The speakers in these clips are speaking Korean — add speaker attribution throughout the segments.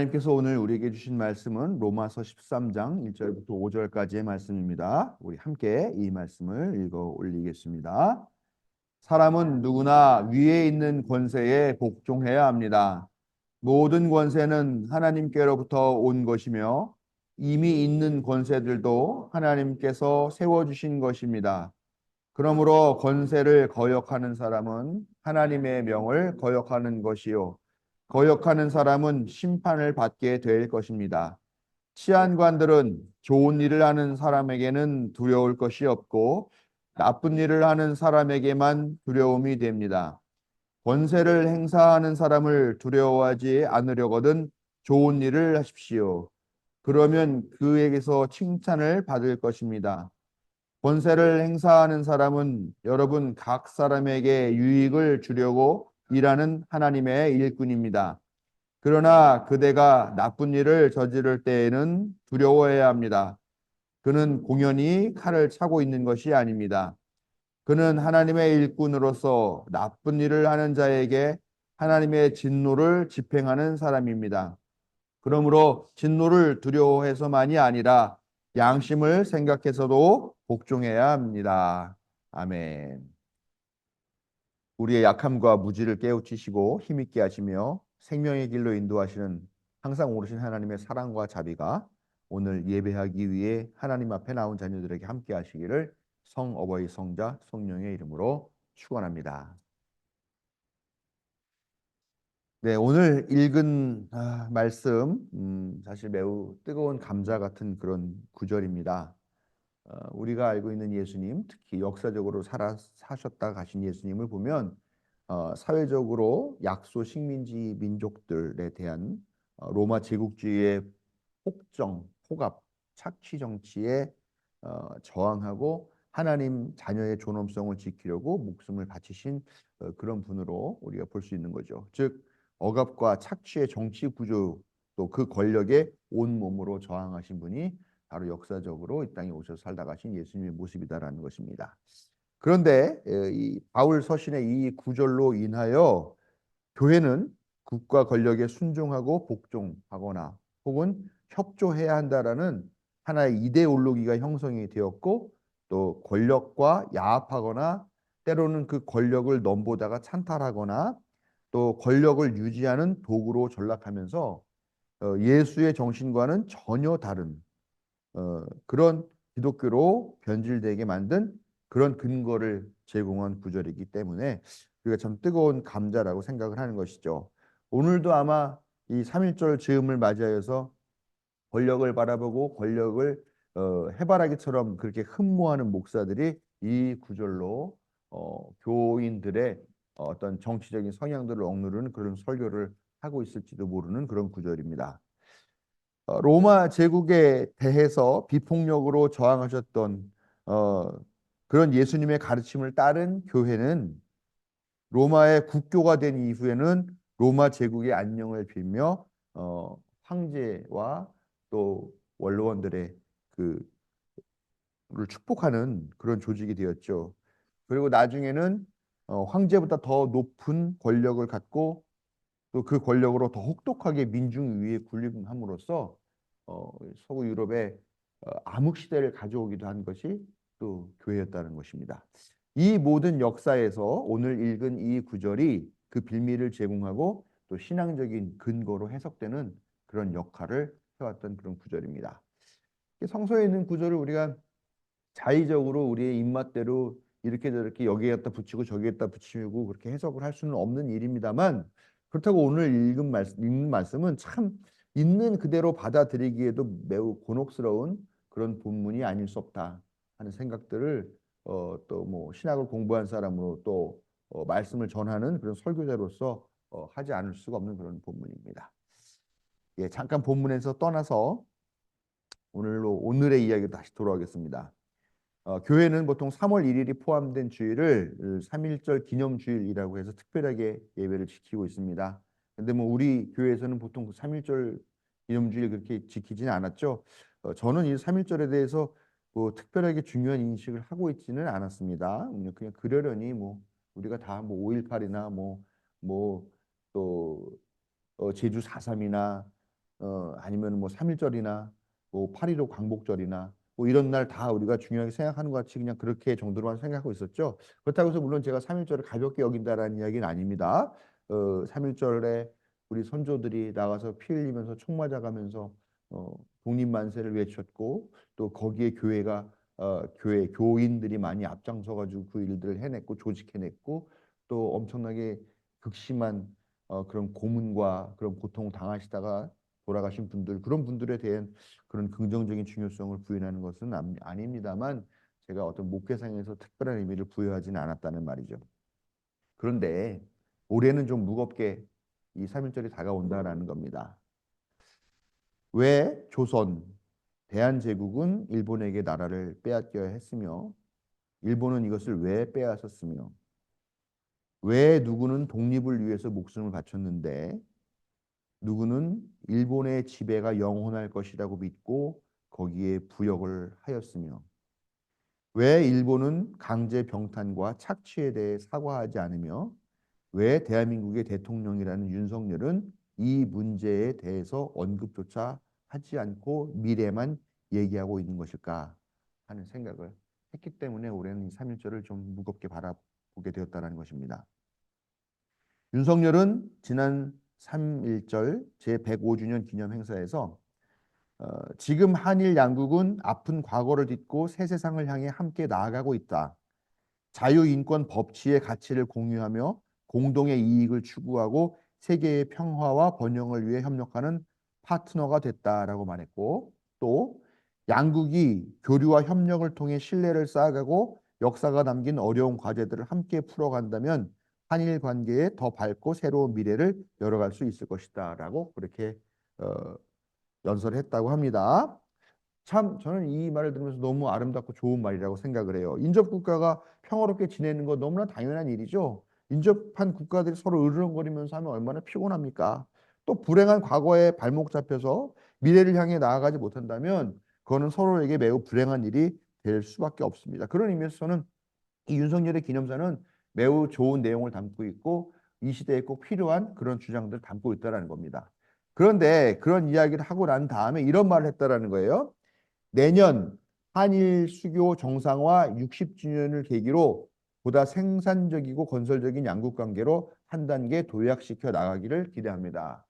Speaker 1: 하나님께서 오늘 우리에게 주신 말씀은 로마서 13장 1절부터 5절까지의 말씀입니다. 우리 함께 이 말씀을 읽어 올리겠습니다. 사람은 누구나 위에 있는 권세에 복종해야 합니다. 모든 권세는 하나님께로부터 온 것이며 이미 있는 권세들도 하나님께서 세워주신 것입니다. 그러므로 권세를 거역하는 사람은 하나님의 명을 거역하는 것이요. 거역하는 사람은 심판을 받게 될 것입니다. 치안관들은 좋은 일을 하는 사람에게는 두려울 것이 없고 나쁜 일을 하는 사람에게만 두려움이 됩니다. 권세를 행사하는 사람을 두려워하지 않으려거든 좋은 일을 하십시오. 그러면 그에게서 칭찬을 받을 것입니다. 권세를 행사하는 사람은 여러분 각 사람에게 유익을 주려고 일하는 하나님의 일꾼입니다. 그러나 그대가 나쁜 일을 저지를 때에는 두려워해야 합니다. 그는 공연히 칼을 차고 있는 것이 아닙니다. 그는 하나님의 일꾼으로서 나쁜 일을 하는 자에게 하나님의 진노를 집행하는 사람입니다. 그러므로 진노를 두려워해서만이 아니라 양심을 생각해서도 복종해야 합니다. 아멘. 우리의 약함과 무지를 깨우치시고 힘있게 하시며 생명의 길로 인도하시는 항상 오르신 하나님의 사랑과 자비가 오늘 예배하기 위해 하나님 앞에 나온 자녀들에게 함께 하시기를 성 어버이 성자 성령의 이름으로 축원합니다. 네, 오늘 읽은 아, 말씀 음, 사실 매우 뜨거운 감자 같은 그런 구절입니다. 어, 우리가 알고 있는 예수님, 특히 역사적으로 살아 사셨다 가신 예수님을 보면 어, 사회적으로 약소 식민지 민족들에 대한 어, 로마 제국주의의 폭정, 폭압, 착취 정치에 어, 저항하고 하나님 자녀의 존엄성을 지키려고 목숨을 바치신 어, 그런 분으로 우리가 볼 수 있는 거죠. 즉 억압과 착취의 정치 구조 또 그 권력에 온 몸으로 저항하신 분이 바로 역사적으로 이 땅에 오셔서 살다 가신 예수님의 모습이다라는 것입니다. 그런데 이 바울 서신의 이 구절로 인하여 교회는 국가 권력에 순종하고 복종하거나 혹은 협조해야 한다라는 하나의 이데올로기가 형성이 되었고 또 권력과 야합하거나 때로는 그 권력을 넘보다가 찬탈하거나 또 권력을 유지하는 도구로 전락하면서 어, 예수의 정신과는 전혀 다른 어, 그런 기독교로 변질되게 만든 그런 근거를 제공한 구절이기 때문에 우리가 참 뜨거운 감자라고 생각을 하는 것이죠. 오늘도 아마 이 3.1절 즈음을 맞이하여서 권력을 바라보고 권력을 어, 해바라기처럼 그렇게 흠모하는 목사들이 이 구절로 어, 교인들의 어떤 정치적인 성향들을 억누르는 그런 설교를 하고 있을지도 모르는 그런 구절입니다. 어, 로마 제국에 대해서 비폭력으로 저항하셨던 어, 그런 예수님의 가르침을 따른 교회는 로마의 국교가 된 이후에는 로마 제국의 안녕을 빌며 어, 황제와 또 원로원들의 그를 축복하는 그런 조직이 되었죠. 그리고 나중에는 어, 황제보다 더 높은 권력을 갖고 또 그 권력으로 더 혹독하게 민중 위에 군림함으로써 어, 서구 유럽의 어, 암흑 시대를 가져오기도 한 것이 또 교회였다는 것입니다. 이 모든 역사에서 오늘 읽은 이 구절이 그 빌미를 제공하고 또 신앙적인 근거로 해석되는 그런 역할을 해왔던 그런 구절입니다. 성서에 있는 구절을 우리가 자의적으로 우리의 입맛대로 이렇게 저렇게 여기에다 붙이고 저기에다 붙이고 그렇게 해석을 할 수는 없는 일입니다만 그렇다고 오늘 읽은 말씀, 읽는 말씀은 참 있는 그대로 받아들이기에도 매우 곤혹스러운 그런 본문이 아닐 수 없다 하는 생각들을 어, 또 뭐 신학을 공부한 사람으로 또 어, 말씀을 전하는 그런 설교자로서 어, 하지 않을 수가 없는 그런 본문입니다. 예, 잠깐 본문에서 떠나서 오늘로 오늘의 이야기 다시 돌아오겠습니다. 어, 교회는 보통 3월 1일이 포함된 주일을 3.1절 기념 주일이라고 해서 특별하게 예배를 지키고 있습니다. 근데 뭐 우리 교회에서는 보통 그 3.1절 기념주일 그렇게 지키지는 않았죠. 어, 저는 이 3.1절에 대해서 뭐 특별하게 중요한 인식을 하고 있지는 않았습니다. 그냥 그러려니 뭐 우리가 다 뭐 5.18이나 뭐 뭐 또 어, 제주 4.3이나 어, 아니면 뭐 3.1절이나 뭐 8.15 광복절이나 뭐 이런 날 다 우리가 중요하게 생각하는 것 같이 그냥 그렇게 정도로만 생각하고 있었죠. 그렇다고 해서 물론 제가 3.1절을 가볍게 여긴다라는 이야기는 아닙니다. 어, 3.1절에 우리 선조들이 나가서 피 흘리면서 총 맞아가면서 어, 독립만세를 외쳤고 또 거기에 교회가 어, 교회 교인들이 많이 앞장서가지고 그 일들을 해냈고 조직해냈고 또 엄청나게 극심한 어, 그런 고문과 그런 고통을 당하시다가 돌아가신 분들 그런 분들에 대한 그런 긍정적인 중요성을 부여하는 것은 아, 아닙니다만 제가 어떤 목회상에서 특별한 의미를 부여하지는 않았다는 말이죠. 그런데 올해는 좀 무겁게 이 3.1절이 다가온다라는 겁니다. 왜 조선 대한제국은 일본에게 나라를 빼앗겨야 했으며 일본은 이것을 왜 빼앗았으며? 왜 누구는 독립을 위해서 목숨을 바쳤는데? 누구는 일본의 지배가 영원할 것이라고 믿고 거기에 부역을 하였으며? 왜 일본은 강제 병탄과 착취에 대해 사과하지 않으며 왜 대한민국의 대통령이라는 윤석열은 이 문제에 대해서 언급조차 하지 않고 미래만 얘기하고 있는 것일까 하는 생각을 했기 때문에 올해는 이 3.1절을 좀 무겁게 바라보게 되었다는 것입니다. 윤석열은 지난 3.1절 제105주년 기념 행사에서 어, 지금 한일 양국은 아픈 과거를 딛고 새 세상을 향해 함께 나아가고 있다. 자유, 인권, 법치의 가치를 공유하며 공동의 이익을 추구하고 세계의 평화와 번영을 위해 협력하는 파트너가 됐다라고 말했고 또 양국이 교류와 협력을 통해 신뢰를 쌓아가고 역사가 남긴 어려운 과제들을 함께 풀어간다면 한일 관계에 더 밝고 새로운 미래를 열어갈 수 있을 것이다라고 그렇게 어, 연설했다고 합니다. 참 저는 이 말을 들으면서 너무 아름답고 좋은 말이라고 생각을 해요. 인접 국가가 평화롭게 지내는 건 너무나 당연한 일이죠. 인접한 국가들이 서로 으르렁거리면서 하면 얼마나 피곤합니까? 또 불행한 과거에 발목 잡혀서 미래를 향해 나아가지 못한다면 그거는 서로에게 매우 불행한 일이 될 수밖에 없습니다. 그런 의미에서 저는 이 윤석열의 기념사는 매우 좋은 내용을 담고 있고 이 시대에 꼭 필요한 그런 주장들을 담고 있다라는 겁니다. 그런데 그런 이야기를 하고 난 다음에 이런 말을 했다라는 거예요. 내년 한일 수교 정상화 60주년을 계기로 보다 생산적이고 건설적인 양국 관계로 한 단계 도약시켜 나가기를 기대합니다.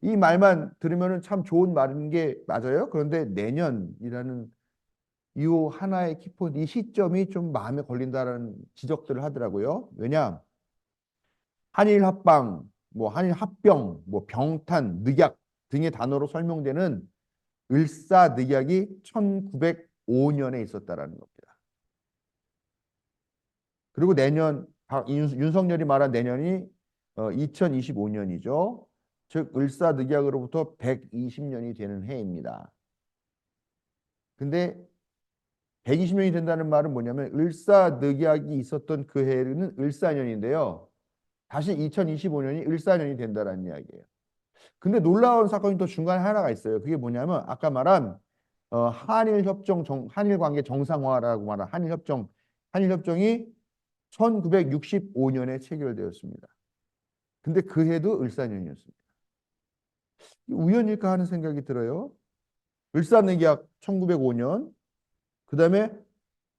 Speaker 1: 이 말만 들으면 참 좋은 말인 게 맞아요. 그런데 내년이라는 이 하나의 키포인트, 이 시점이 좀 마음에 걸린다는 지적들을 하더라고요. 왜냐? 한일 합방, 뭐 한일 합병, 뭐 병탄, 늑약 등의 단어로 설명되는 을사늑약이 1905년에 있었다라는 겁니다. 그리고 내년 윤석열이 말한 내년이 2025년이죠. 즉 을사늑약으로부터 120년이 되는 해입니다. 근데 120년이 된다는 말은 뭐냐면 을사늑약이 있었던 그 해는 을사년인데요. 다시 2025년이 을사년이 된다는 이야기예요. 근데 놀라운 사건이 또 중간에 하나가 있어요. 그게 뭐냐면 아까 말한 어, 한일 협정 정, 한일 관계 정상화라고 말한 한일 협정 한일 협정이 1965년에 체결되었습니다. 근데 그 해도 을사년이었습니다. 우연일까 하는 생각이 들어요. 을사늑약 1905년 그 다음에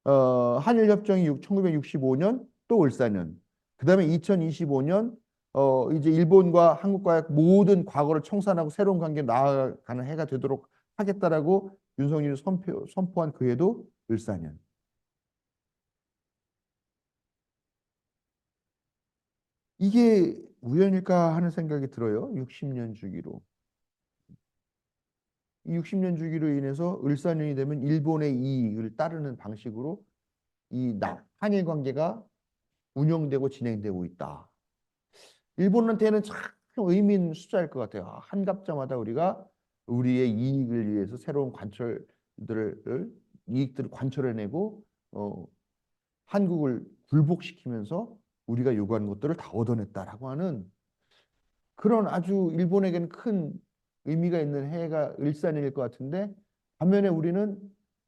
Speaker 1: 어, 한일협정이 1965년 또 을사년. 그 다음에 2025년 어, 이제 일본과 한국과의 모든 과거를 청산하고 새로운 관계 나아가는 해가 되도록 하겠다라고 윤석열이 선포, 선포한 그 해도 을사년. 이게 우연일까 하는 생각이 들어요. 60년 주기로. 이 60년 주기로 인해서 을사년이 되면 일본의 이익을 따르는 방식으로 이 한일 관계가 운영되고 진행되고 있다. 일본한테는 참 의미 있는 숫자일 것 같아요. 아, 한 갑자마다 우리가 우리의 이익을 위해서 새로운 관철들을 이익들을 관철해내고 어, 한국을 굴복시키면서 우리가 요구하는 것들을 다 얻어냈다라고 하는 그런 아주 일본에게는 큰 의미가 있는 해가 을사년일 것 같은데 반면에 우리는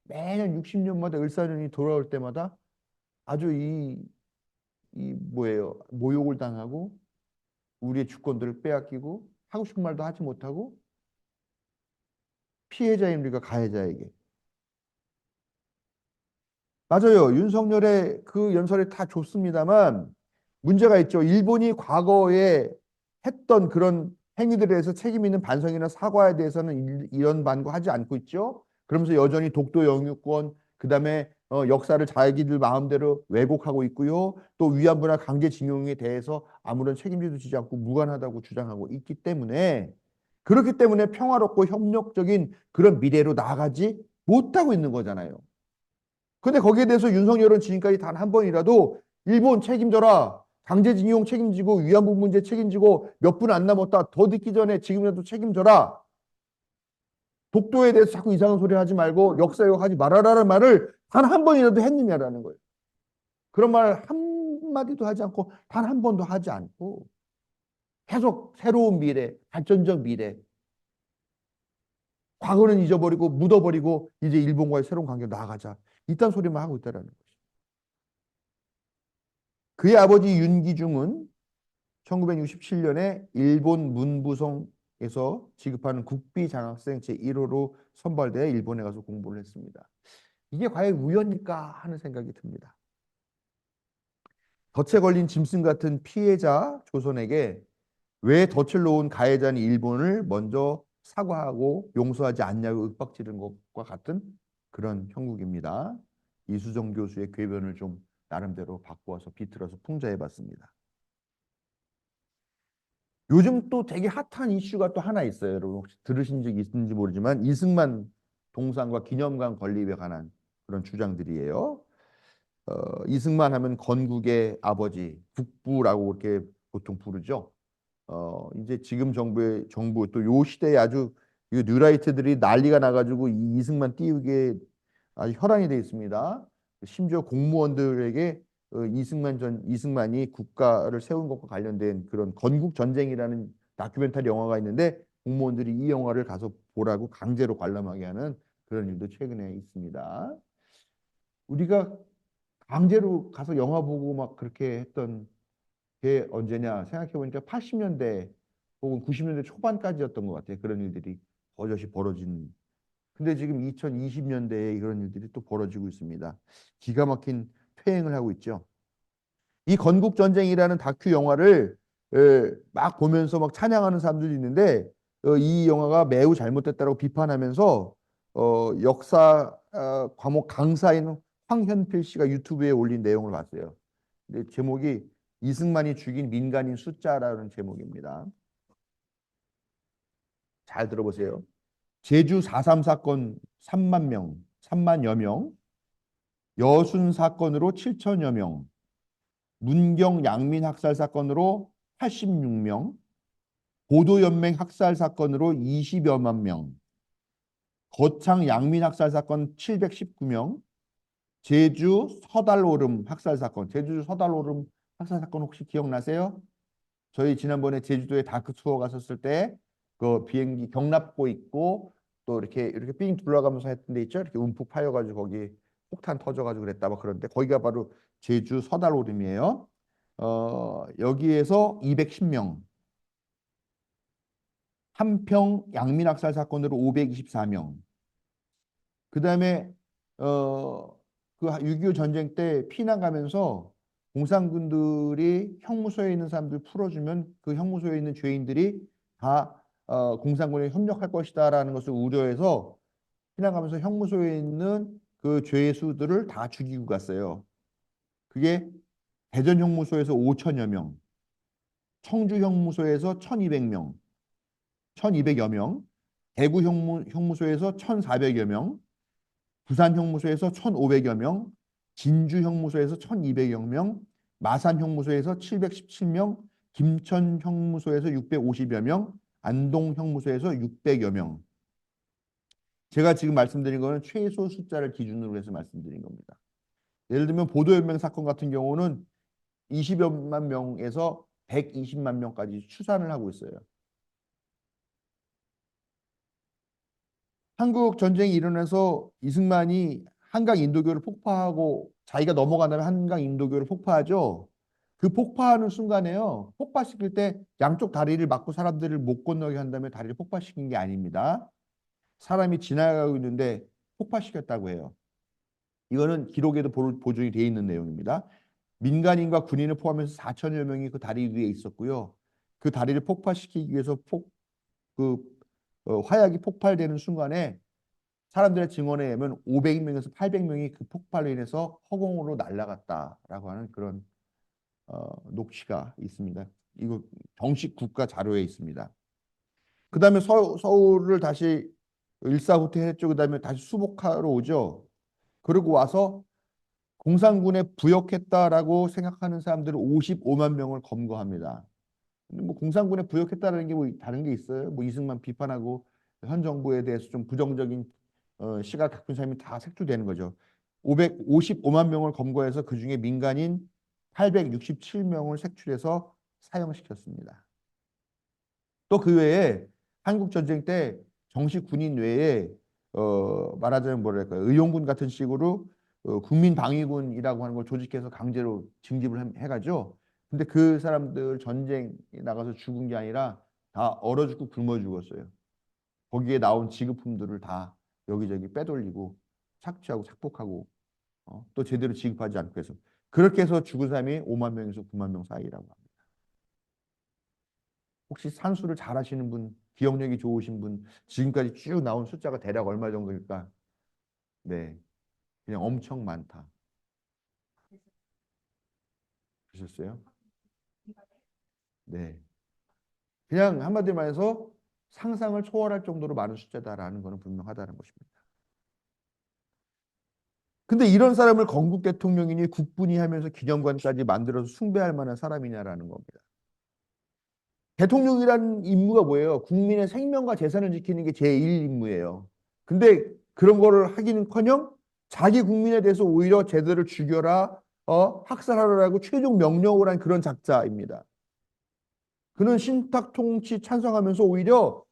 Speaker 1: 매년 60년마다 을사년이 돌아올 때마다 아주 이, 이 뭐예요 모욕을 당하고 우리의 주권들을 빼앗기고 하고 싶은 말도 하지 못하고 피해자인 우리가 가해자에게. 맞아요. 윤석열의 그 연설이 다 좋습니다만 문제가 있죠. 일본이 과거에 했던 그런 행위들에 대해서 책임 있는 반성이나 사과에 대해서는 이- 이런 반구하지 않고 있죠. 그러면서 여전히 독도 영유권 그 다음에 어, 역사를 자기들 마음대로 왜곡하고 있고요. 또 위안부나 강제징용에 대해서 아무런 책임지도 지지 않고 무관하다고 주장하고 있기 때문에 그렇기 때문에 평화롭고 협력적인 그런 미래로 나아가지 못하고 있는 거잖아요. 근데 거기에 대해서 윤석열은 지금까지 단 한 번이라도 일본 책임져라. 강제징용 책임지고 위안부 문제 책임지고 몇 분 안 남았다. 더 늦기 전에 지금이라도 책임져라. 독도에 대해서 자꾸 이상한 소리 하지 말고 역사 왜곡하지 말아라는 말을 단 한 번이라도 했느냐라는 거예요. 그런 말 한마디도 하지 않고 단 한 번도 하지 않고 계속 새로운 미래, 발전적 미래, 과거는 잊어버리고 묻어버리고 이제 일본과의 새로운 관계로 나아가자. 이딴 소리만 하고 있다라는 거죠. 그의 아버지 윤기중은 1967년에 일본 문부성에서 지급하는 국비 장학생 제1호로 선발되어 일본에 가서 공부를 했습니다. 이게 과연 우연일까 하는 생각이 듭니다. 덫에 걸린 짐승 같은 피해자 조선에게 왜 덫을 놓은 가해자인 일본을 먼저 사과하고 용서하지 않냐고 윽박지른 것과 같은 그런 형국입니다. 이수정 교수의 궤변을 좀 나름대로 바꾸어서 비틀어서 풍자해 봤습니다. 요즘 또 되게 핫한 이슈가 또 하나 있어요. 여러분 혹시 들으신 적 있는지 모르지만 이승만 동상과 기념관 건립에 관한 그런 주장들이에요. 어, 이승만 하면 건국의 아버지, 국부라고 그렇게 보통 부르죠. 어, 이제 지금 정부의 정부 또 요 시대에 아주 이 뉴라이트들이 난리가 나가지고 이 이승만 띄우기에 아주 혈안이 돼 있습니다. 심지어 공무원들에게 어, 이승만 전 이승만이 국가를 세운 것과 관련된 그런 건국 전쟁이라는 다큐멘터리 영화가 있는데 공무원들이 이 영화를 가서 보라고 강제로 관람하게 하는 그런 일도 최근에 있습니다. 우리가 강제로 가서 영화 보고 막 그렇게 했던 게 언제냐 생각해 보니까 80년대 혹은 90년대 초반까지였던 것 같아요. 그런 일들이 버젓이 벌어진. 근데 지금 2020년대에 그런 일들이 또 벌어지고 있습니다. 기가 막힌 퇴행을 하고 있죠. 이 건국 전쟁이라는 다큐 영화를 에, 막 보면서 막 찬양하는 사람들이 있는데 어, 이 영화가 매우 잘못됐다고 비판하면서 어, 역사 어, 과목 강사인 황현필 씨가 유튜브에 올린 내용을 봤어요. 근데 제목이 이승만이 죽인 민간인 숫자라는 제목입니다. 잘 들어보세요. 제주 4.3 사건 3만 명, 3만여 명, 여순 사건으로 7천여 명, 문경 양민 학살 사건으로 86명, 보도연맹 학살 사건으로 20여만 명, 거창 양민 학살 사건 719명, 제주 서달오름 학살 사건, 제주 서달오름 학살 사건 혹시 기억나세요? 저희 지난번에 제주도에 다크 투어 갔었을 때 그 비행기 경납고 있고 또 이렇게 이렇게 삥 둘러가면서 했던 데 있죠. 이렇게 움푹 파여가지고 거기 폭탄 터져가지고 그랬다 막 그런데 거기가 바로 제주 서달오름이에요. 어, 여기에서 210명, 한평 양민학살 사건으로 524명. 그 다음에 어, 그 6.25 전쟁 때 피난 가면서 공산군들이 형무소에 있는 사람들 풀어주면 그 형무소에 있는 죄인들이 다 어, 공산군에 협력할 것이다라는 것을 우려해서 피난 가면서 형무소에 있는 그 죄수들을 다 죽이고 갔어요. 그게 대전 형무소에서 5천여 명, 청주 형무소에서 1,200명, 1,200여 명, 대구 형무, 형무소에서 1,400여 명, 부산 형무소에서 1,500여 명, 진주 형무소에서 1,200여 명, 마산 형무소에서 717명, 김천 형무소에서 650여 명, 안동 형무소에서 600여 명. 제가 지금 말씀드린 거는 최소 숫자를 기준으로 해서 말씀드린 겁니다. 예를 들면 보도연맹 사건 같은 경우는 20여만 명에서 120만 명까지 추산을 하고 있어요. 한국 전쟁이 일어나서 이승만이 한강 인도교를 폭파하고 자기가 넘어간 다음에 한강 인도교를 폭파하죠. 그 폭파하는 순간에요. 폭파시킬 때 양쪽 다리를 막고 사람들을 못 건너게 한 다음에 다리를 폭파시킨 게 아닙니다. 사람이 지나가고 있는데 폭파시켰다고 해요. 이거는 기록에도 보- 보존이 되어 있는 내용입니다. 민간인과 군인을 포함해서 4천여 명이 그 다리 위에 있었고요. 그 다리를 폭파시키기 위해서 폭, 그 어, 화약이 폭발되는 순간에 사람들의 증언에 의하면 500명에서 800명이 그 폭발로 인해서 허공으로 날아갔다라고 하는 그런 어, 녹취가 있습니다. 이거 정식 국가 자료에 있습니다. 그 다음에 서울을 다시 일사후퇴 했죠. 그 다음에 다시 수복하러 오죠. 그리고 와서 공산군에 부역했다라고 생각하는 사람들은 55만 명을 검거합니다. 뭐 공산군에 부역했다는 게 뭐 다른 게 있어요? 뭐 이승만 비판하고 현 정부에 대해서 좀 부정적인 어, 시각 갖고 있는 사람이 다 색출되는 거죠. 555만 명을 검거해서 그 중에 민간인 867명을 색출해서 사형시켰습니다. 또 그 외에 한국 전쟁 때 정식 군인 외에 어, 말하자면 뭐랄까요 의용군 같은 식으로 어, 국민방위군이라고 하는 걸 조직해서 강제로 징집을 해- 해가죠. 근데 그 사람들 전쟁에 나가서 죽은 게 아니라 다 얼어 죽고 굶어 죽었어요. 거기에 나온 지급품들을 다 여기저기 빼돌리고 착취하고 착복하고 어, 또 제대로 지급하지 않고 해서 그렇게 해서 죽은 사람이 5만 명에서 9만 명 사이라고 합니다. 혹시 산수를 잘 하시는 분, 기억력이 좋으신 분, 지금까지 쭉 나온 숫자가 대략 얼마 정도일까? 네, 그냥 엄청 많다. 보셨어요? 네. 그냥 한마디로 말해서 상상을 초월할 정도로 많은 숫자다라는 것은 분명하다는 것입니다. 근데 이런 사람을 건국 대통령이니 국군이 하면서 기념관까지 만들어서 숭배할 만한 사람이냐라는 겁니다. 대통령이라는 임무가 뭐예요? 국민의 생명과 재산을 지키는 게 제1 임무예요. 근데 그런 거를 하기는커녕 자기 국민에 대해서 오히려 제대를 죽여라, 어, 학살하라고 최종 명령을 한 그런 작자입니다. 그는 신탁 통치 찬성하면서 오히려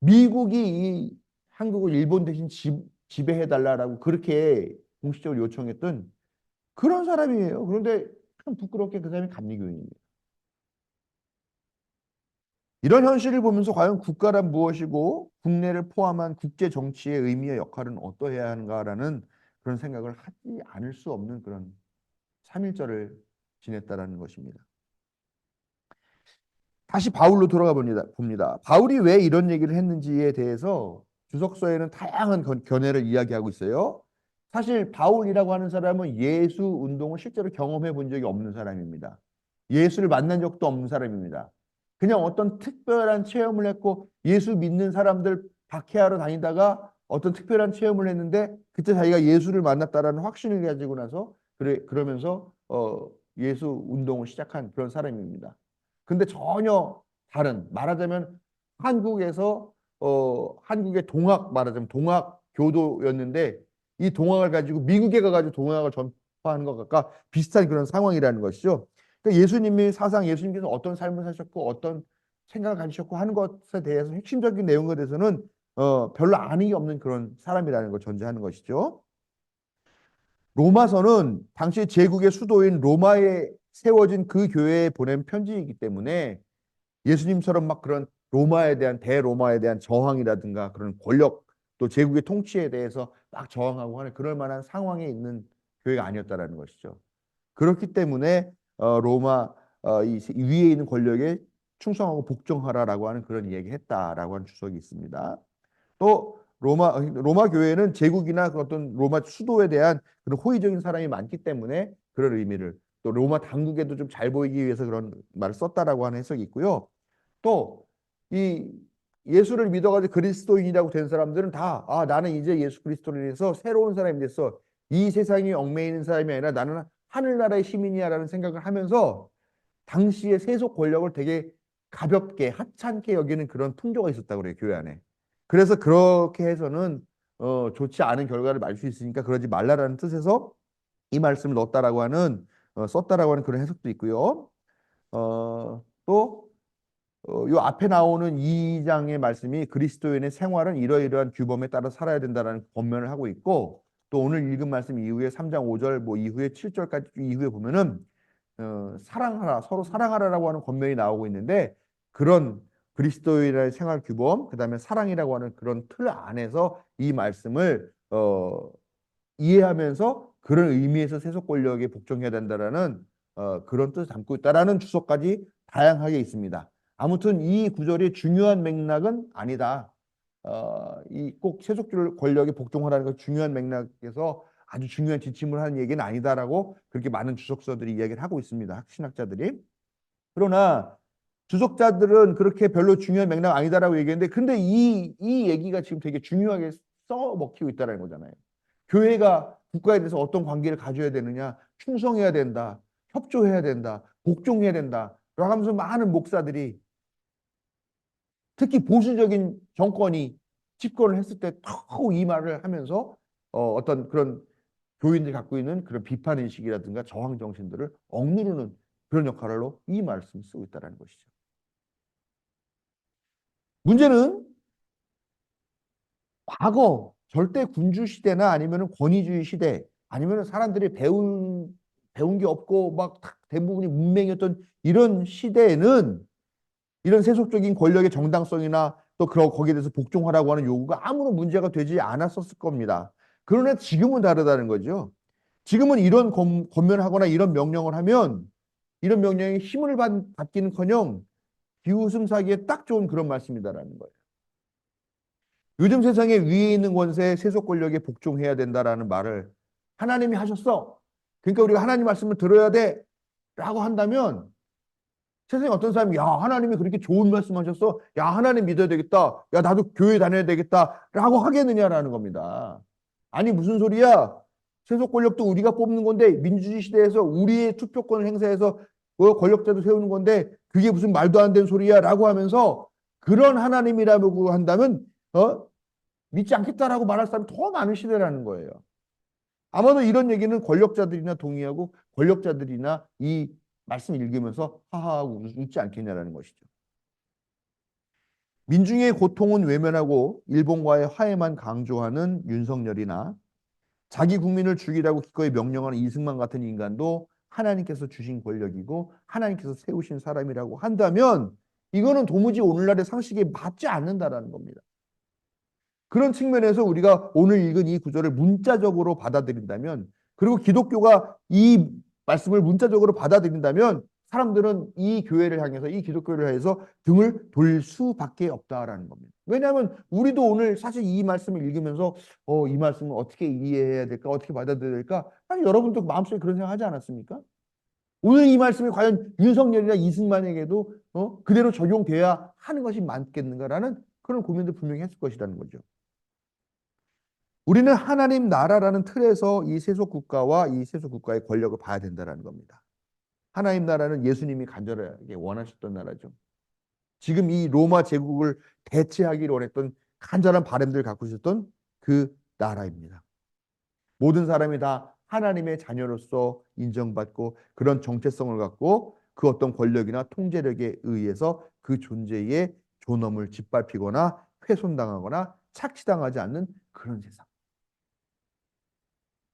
Speaker 1: 미국이 이 한국을 일본 대신 지, 지배해 달라라고 그렇게 공식적으로 요청했던 그런 사람이에요. 그런데 참 부끄럽게 그 사람이 감리교인입니다. 이런 현실을 보면서 과연 국가란 무엇이고 국내를 포함한 국제 정치의 의미와 역할은 어떠해야 하는가라는 그런 생각을 하지 않을 수 없는 그런 3일절을 지냈다라는 것입니다. 다시 바울로 돌아가 봅니다. 봅니다. 바울이 왜 이런 얘기를 했는지에 대해서 주석서에는 다양한 견- 견해를 이야기하고 있어요. 사실 바울이라고 하는 사람은 예수 운동을 실제로 경험해 본 적이 없는 사람입니다. 예수를 만난 적도 없는 사람입니다. 그냥 어떤 특별한 체험을 했고 예수 믿는 사람들 박해하러 다니다가 어떤 특별한 체험을 했는데 그때 자기가 예수를 만났다라는 확신을 가지고 나서 그래 그러면서 어 예수 운동을 시작한 그런 사람입니다. 근데 전혀 다른 말하자면 한국에서 어 한국의 동학 말하자면 동학 교도였는데 이 동학을 가지고 미국에 가가지고 동학을 전파하는 것과 비슷한 그런 상황이라는 것이죠. 그러니까 예수님이 사상 예수님께서 어떤 삶을 사셨고 어떤 생각을 가지셨고 하는 것에 대해서 핵심적인 내용에 대해서는 어 별로 아는 게 없는 그런 사람이라는 걸 전제하는 것이죠. 로마서는 당시 제국의 수도인 로마에 세워진 그 교회에 보낸 편지이기 때문에 예수님처럼 막 그런 로마에 대한 대로마에 대한 저항이라든가 그런 권력 또 제국의 통치에 대해서 막 저항하고 하는 그럴 만한 상황에 있는 교회가 아니었다라는 것이죠. 그렇기 때문에 어, 로마 어, 이 위에 있는 권력에 충성하고 복종하라라고 하는 그런 이야기했다라고 하는 주석이 있습니다. 또 로마 로마 교회는 제국이나 그 어떤 로마 수도에 대한 그런 호의적인 사람이 많기 때문에 그런 의미를 또 로마 당국에도 좀 잘 보이기 위해서 그런 말을 썼다라고 하는 해석이 있고요. 또 이 예수를 믿어가지고 그리스도인이라고 된 사람들은 다 아 나는 이제 예수 그리스도를 위해서 새로운 사람이 됐어. 이 세상에 얽매이는 사람이 아니라 나는 하늘나라의 시민이야라는 생각을 하면서 당시의 세속 권력을 되게 가볍게 하찮게 여기는 그런 풍조가 있었다고 그래요 교회 안에. 그래서 그렇게 해서는 어, 좋지 않은 결과를 말 수 있으니까 그러지 말라라는 뜻에서 이 말씀을 넣었다라고 하는 어, 썼다라고 하는 그런 해석도 있고요. 어, 또 어, 요 앞에 나오는 2장의 말씀이 그리스도인의 생활은 이러이러한 규범에 따라 살아야 된다라는 권면을 하고 있고 또 오늘 읽은 말씀 이후에 3장 5절 뭐 이후에 7절까지 이후에 보면은 어, 사랑하라 서로 사랑하라라고 하는 권면이 나오고 있는데 그런 그리스도인의 생활 규범, 그다음에 사랑이라고 하는 그런 틀 안에서 이 말씀을 어, 이해하면서 그런 의미에서 세속 권력에 복종해야 된다라는 어, 그런 뜻을 담고 있다라는 주석까지 다양하게 있습니다. 아무튼 이 구절이 중요한 맥락은 아니다. 어, 이꼭 세속 권력에 복종하라는 것 중요한 맥락에서 아주 중요한 지침을 하는 얘기는 아니다라고 그렇게 많은 주석서들이 이야기를 하고 있습니다. 신학자들이. 그러나 주석자들은 그렇게 별로 중요한 맥락 아니다라고 얘기했는데 근데 이, 이 얘기가 지금 되게 중요하게 써 먹히고 있다는 거잖아요. 교회가 국가에 대해서 어떤 관계를 가져야 되느냐, 충성해야 된다, 협조해야 된다, 복종해야 된다. 라고 하면서 많은 목사들이 특히 보수적인 정권이 집권을 했을 때 턱 이 말을 하면서 어, 어떤 그런 교인들이 갖고 있는 그런 비판 의식이라든가 저항 정신들을 억누르는 그런 역할로 이 말씀을 쓰고 있다는 것이죠. 문제는 과거 절대 군주 시대나 아니면 권위주의 시대 아니면 사람들이 배운 배운 게 없고 막 대부분이 문맹이었던 이런 시대에는 이런 세속적인 권력의 정당성이나 또 그런 거기에 대해서 복종하라고 하는 요구가 아무런 문제가 되지 않았었을 겁니다. 그러나 지금은 다르다는 거죠. 지금은 이런 검, 면하거나 이런 명령을 하면 이런 명령에 힘을 받, 받기는커녕 비웃음 사기에 딱 좋은 그런 말씀이다라는 거예요. 요즘 세상에 위에 있는 권세 세속 권력에 복종해야 된다라는 말을 하나님이 하셨어. 그러니까 우리가 하나님 말씀을 들어야 돼 라고 한다면 세상에 어떤 사람이 야 하나님이 그렇게 좋은 말씀하셨어. 야 하나님 믿어야 되겠다. 야 나도 교회 다녀야 되겠다라고 하겠느냐라는 겁니다. 아니 무슨 소리야? 세속 권력도 우리가 뽑는 건데 민주주의 시대에서 우리의 투표권을 행사해서 그 권력자도 세우는 건데 그게 무슨 말도 안 되는 소리야라고 하면서 그런 하나님이라고 한다면 어? 믿지 않겠다라고 말할 사람이 더 많은 시대라는 거예요. 아마도 이런 얘기는 권력자들이나 동의하고 권력자들이나 이 말씀 읽으면서 하하하고 웃지 않겠냐라는 것이죠. 민중의 고통은 외면하고 일본과의 화해만 강조하는 윤석열이나 자기 국민을 죽이라고 기꺼이 명령하는 이승만 같은 인간도 하나님께서 주신 권력이고 하나님께서 세우신 사람이라고 한다면 이거는 도무지 오늘날의 상식에 맞지 않는다라는 겁니다. 그런 측면에서 우리가 오늘 읽은 이 구절을 문자적으로 받아들인다면 그리고 기독교가 이 말씀을 문자적으로 받아들인다면 사람들은 이 교회를 향해서 이 기독교를 향해서 등을 돌 수밖에 없다라는 겁니다. 왜냐하면 우리도 오늘 사실 이 말씀을 읽으면서 어, 이 말씀을 어떻게 이해해야 될까, 어떻게 받아들여야 될까? 사실 여러분도 마음속에 그런 생각 하지 않았습니까? 오늘 이 말씀이 과연 윤석열이나 이승만에게도 어, 그대로 적용돼야 하는 것이 맞겠는가라는 그런 고민도 분명히 했을 것이라는 거죠. 우리는 하나님 나라라는 틀에서 이 세속 국가와 이 세속 국가의 권력을 봐야 된다는 겁니다. 하나님 나라는 예수님이 간절하게 원하셨던 나라죠. 지금 이 로마 제국을 대체하기를 원했던 간절한 바람들을 갖고 있었던 그 나라입니다. 모든 사람이 다 하나님의 자녀로서 인정받고 그런 정체성을 갖고 그 어떤 권력이나 통제력에 의해서 그 존재의 존엄을 짓밟히거나 훼손당하거나 착취당하지 않는 그런 세상.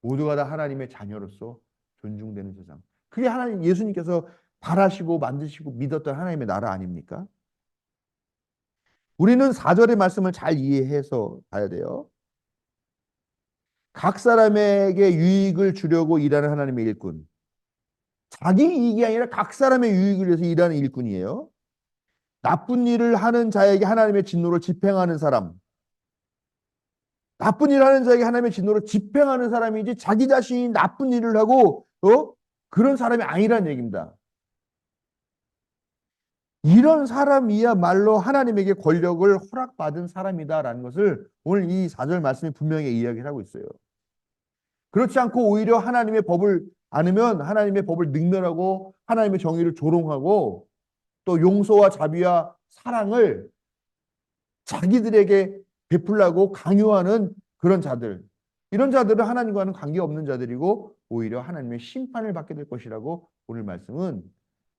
Speaker 1: 모두가 다 하나님의 자녀로서 존중되는 세상. 그게 하나님 예수님께서 바라시고 만드시고 믿었던 하나님의 나라 아닙니까? 우리는 4절의 말씀을 잘 이해해서 봐야 돼요. 각 사람에게 유익을 주려고 일하는 하나님의 일꾼. 자기 이익이 아니라 각 사람의 유익을 위해서 일하는 일꾼이에요. 나쁜 일을 하는 자에게 하나님의 진노를 집행하는 사람. 나쁜 일을 하는 자에게 하나님의 진노를 집행하는 사람이지 자기 자신이 나쁜 일을 하고 어? 그런 사람이 아니라는 얘기입니다. 이런 사람이야말로 하나님에게 권력을 허락받은 사람이다라는 것을 오늘 이 4절 말씀이 분명히 이야기를 하고 있어요. 그렇지 않고 오히려 하나님의 법을 안으면 하나님의 법을 능멸하고 하나님의 정의를 조롱하고 또 용서와 자비와 사랑을 자기들에게 베풀라고 강요하는 그런 자들. 이런 자들은 하나님과는 관계없는 자들이고 오히려 하나님의 심판을 받게 될 것이라고 오늘 말씀은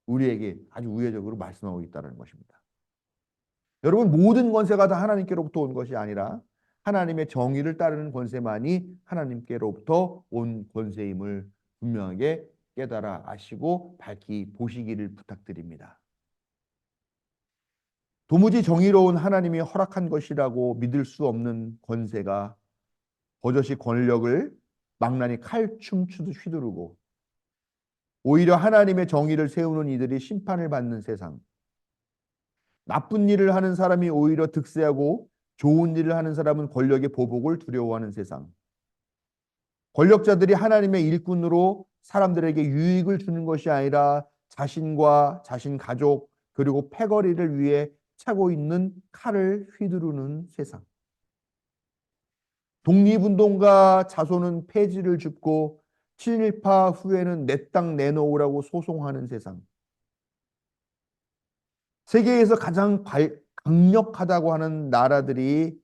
Speaker 1: 우리에게 아주 우회적으로 말씀하고 있다는 것입니다. 여러분 모든 권세가 다 하나님께로부터 온 것이 아니라 하나님의 정의를 따르는 권세만이 하나님께로부터 온 권세임을 분명하게 깨달아 아시고 밝히 보시기를 부탁드립니다. 도무지 정의로운 하나님이 허락한 것이라고 믿을 수 없는 권세가 버젓이 권력을 망나니 칼춤 추듯 휘두르고 오히려 하나님의 정의를 세우는 이들이 심판을 받는 세상. 나쁜 일을 하는 사람이 오히려 득세하고 좋은 일을 하는 사람은 권력의 보복을 두려워하는 세상. 권력자들이 하나님의 일꾼으로 사람들에게 유익을 주는 것이 아니라 자신과 자신 가족 그리고 패거리를 위해 차고 있는 칼을 휘두르는 세상. 독립운동가 자손은 폐지를 줍고 친일파 후에는 내 땅 내놓으라고 소송하는 세상. 세계에서 가장 발- 강력하다고 하는 나라들이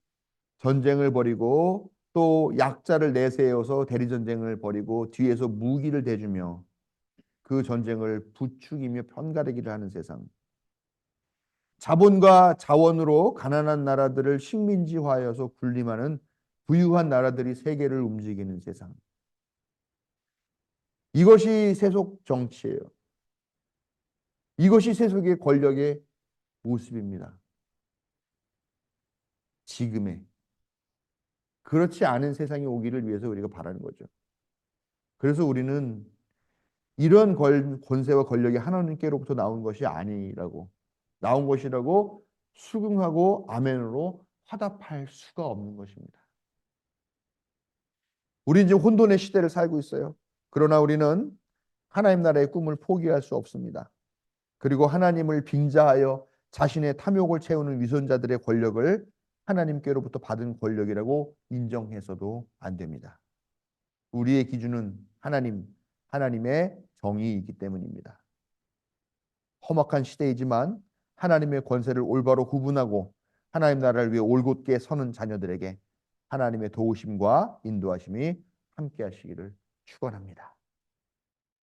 Speaker 1: 전쟁을 벌이고 또 약자를 내세워서 대리전쟁을 벌이고 뒤에서 무기를 대주며 그 전쟁을 부추기며 편가르기를 하는 세상. 자본과 자원으로 가난한 나라들을 식민지화하여서 군림하는 부유한 나라들이 세계를 움직이는 세상. 이것이 세속 정치예요. 이것이 세속의 권력의 모습입니다. 지금의 그렇지 않은 세상이 오기를 위해서 우리가 바라는 거죠. 그래서 우리는 이런 권- 권세와 권력이 하나님께로부터 나온 것이 아니라고 나온 것이라고 수긍하고 아멘으로 화답할 수가 없는 것입니다. 우리 이제 혼돈의 시대를 살고 있어요. 그러나 우리는 하나님 나라의 꿈을 포기할 수 없습니다. 그리고 하나님을 빙자하여 자신의 탐욕을 채우는 위선자들의 권력을 하나님께로부터 받은 권력이라고 인정해서도 안 됩니다. 우리의 기준은 하나님, 하나님의 정의이기 때문입니다. 험악한 시대이지만 하나님의 권세를 올바로 구분하고 하나님 나라를 위해 올곧게 서는 자녀들에게 하나님의 도우심과 인도하심이 함께 하시기를 축원합니다.